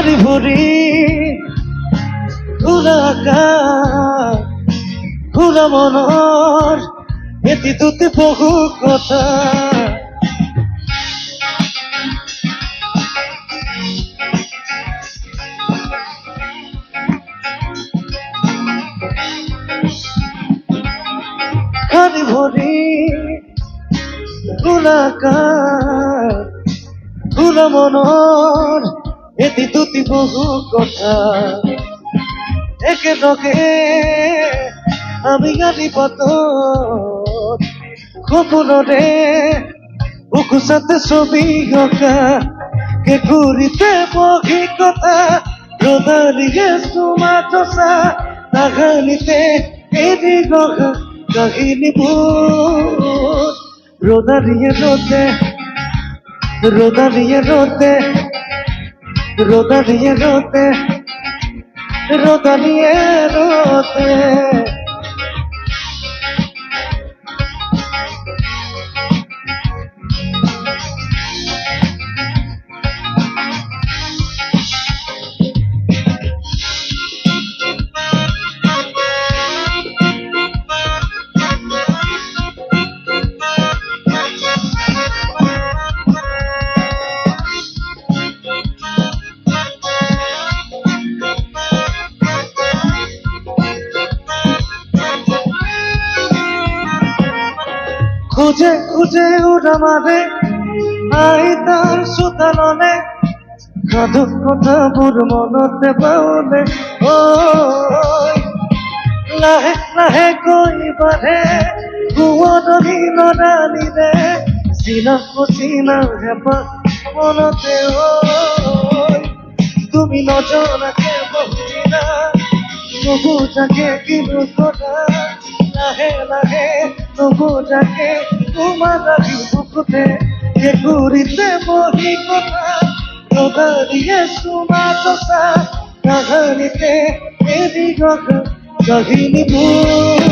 হারি ভরি ঘোরা মনৰ এটি দুটি বহু কথা। হারি ভরি ঘোরা আকাশ ঘোরা মনৰ এটি দুটি বহু কথা। একেলগে আমি গালি পত সপোনৰে বুকুচাতে ছবি অঁকা কে ঘূৰিতে বহি কথা। ৰদালিয়ে চুমাটচা নাগালিতে এৰি গহা কাহিনীবোৰ ৰদালিয়ে ৰতে রোদালিয়ে রোতে রোদালিয়ে রোতে রোদালিয়ে রোতে খুঁজে খুঁজে ওরা মারে, আই তার সুতালনে সাধু কথাবোৰ মনতে পাওনে ও, লাহে লাহে কৈ বাঢ়ে কুঁৱৰী নৰালিৰে চিনাক চিনা হেঁপাহ মনতে তুমি নজনাকে বহুদিনা নুবুজাকে কিনো কৰা লাহে লাহে নুবুজাকে তোমাৰ আহি বুকুতে যে ঘূৰিতে বহি কথা ৰদাৰিয়ে চুমা কচা কাহানিতে এৰি গগা কাহিনীবোৰ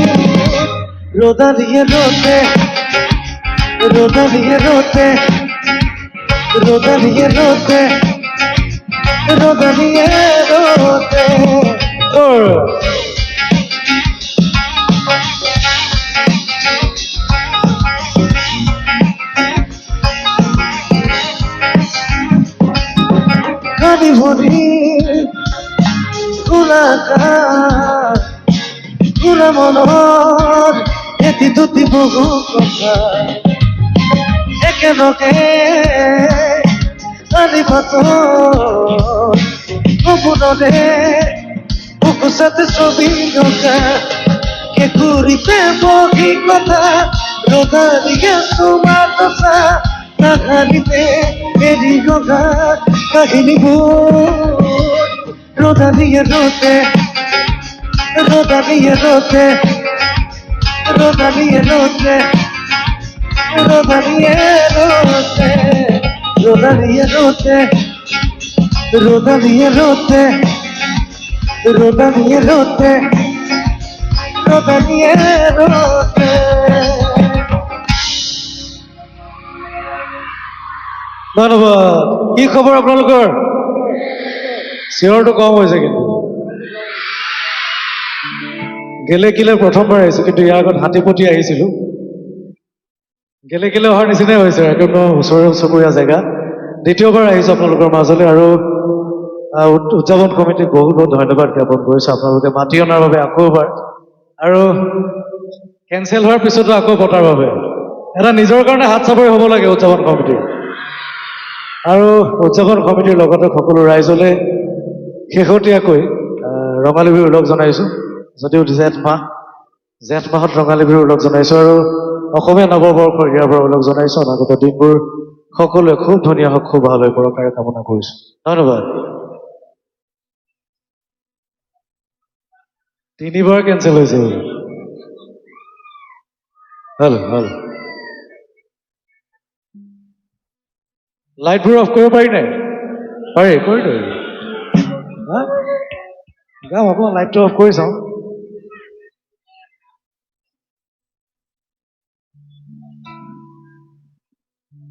ৰদাৰিয়ে ৰতে রোদালিয়ে রোতে রোদালিয়ে রোতে রোদালিয়ে রোতে কালি ভরি গোলাকার গোলা মনৰ এটি দুটি বহু কথা। একেলগে কালি পাতৰ সপোনৰে বুকুচাতে ছবি অঁকা কে ঘূৰিতে বহি কথা ৰদালিয়ে চুমা কচা নাহালিতে এৰি গগা কাহিনীবোৰ ৰদালিয়ে ৰতে রোদালিয়ে রোতে রোদালিয়ে রোতে রোদালিয়ে রোতে রোদালিয়ে রোতে রোদালিয়ে রোতে রোদালিয়ে রোতে রোদালিয়ে রোতে ধন্যবাদ কি খবৰ আপোনালোকৰ? চিঞৰটো কম হৈছে কিন্তু। গেলেকিলে প্ৰথমবাৰ আহিছোঁ কিন্তু ইয়াৰ আগত হাতীপতি আহিছিলোঁ। গেলেকিলে অহাৰ নিচিনাই হৈছে একদম ওচৰে চুবুৰীয়া জেগা। দ্বিতীয়বাৰ আহিছোঁ আপোনালোকৰ মাজলৈ আৰু উদযাপন কমিটিক বহুত বহুত ধন্যবাদ জ্ঞাপন কৰিছোঁ আপোনালোকে মাতি অনাৰ বাবে আকৌ এবাৰ। আৰু কেঞ্চেল হোৱাৰ পিছতো আকৌ পতাৰ বাবে। এটা নিজৰ কাৰণে হাত চাপৰি হ'ব লাগে উদযাপন কমিটিৰ আৰু উদযাপন কমিটিৰ লগতে সকলো ৰাইজলৈ শেহতীয়াকৈ ৰঙালী বিহুৰ ওলগ জনাইছোঁ। যদিও জেঠ মাহ জেঠ মাহত ৰঙালী বিহুৰ ওলগ জনাইছোঁ আৰু অসমীয়া নৱবৰ্ষৰ ইয়াৰ পৰা ওলগ জনাইছোঁ। অনাগত দিনবোৰ সকলোৱে খুব ধুনীয়া হওক খুব ভাল হৈ পৰক তাৰে কামনা কৰিছোঁ। ধন্যবাদ। তিনিবাৰ কেঞ্চেল হৈছে। বোলে ভাল লাইটবোৰ অফ কৰিব পাৰি নাই পাৰি কৰি দিওঁ হা যাম অকণমান লাইটটো অফ কৰি চাওঁ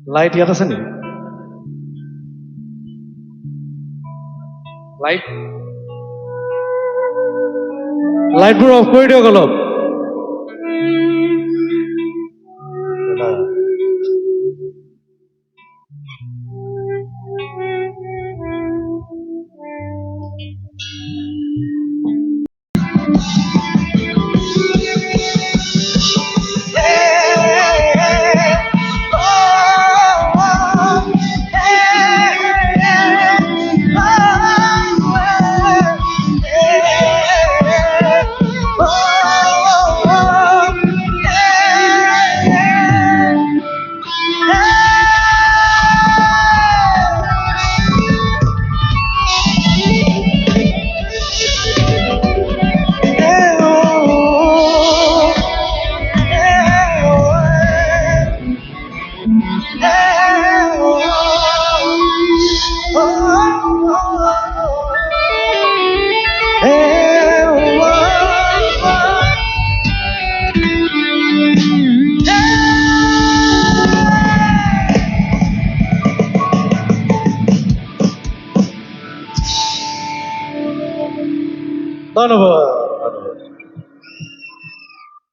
লাইট ইয়াত আছে নেকি লাইট লাইটবোৰ অফ কৰি দিয়ক অলপ none of us.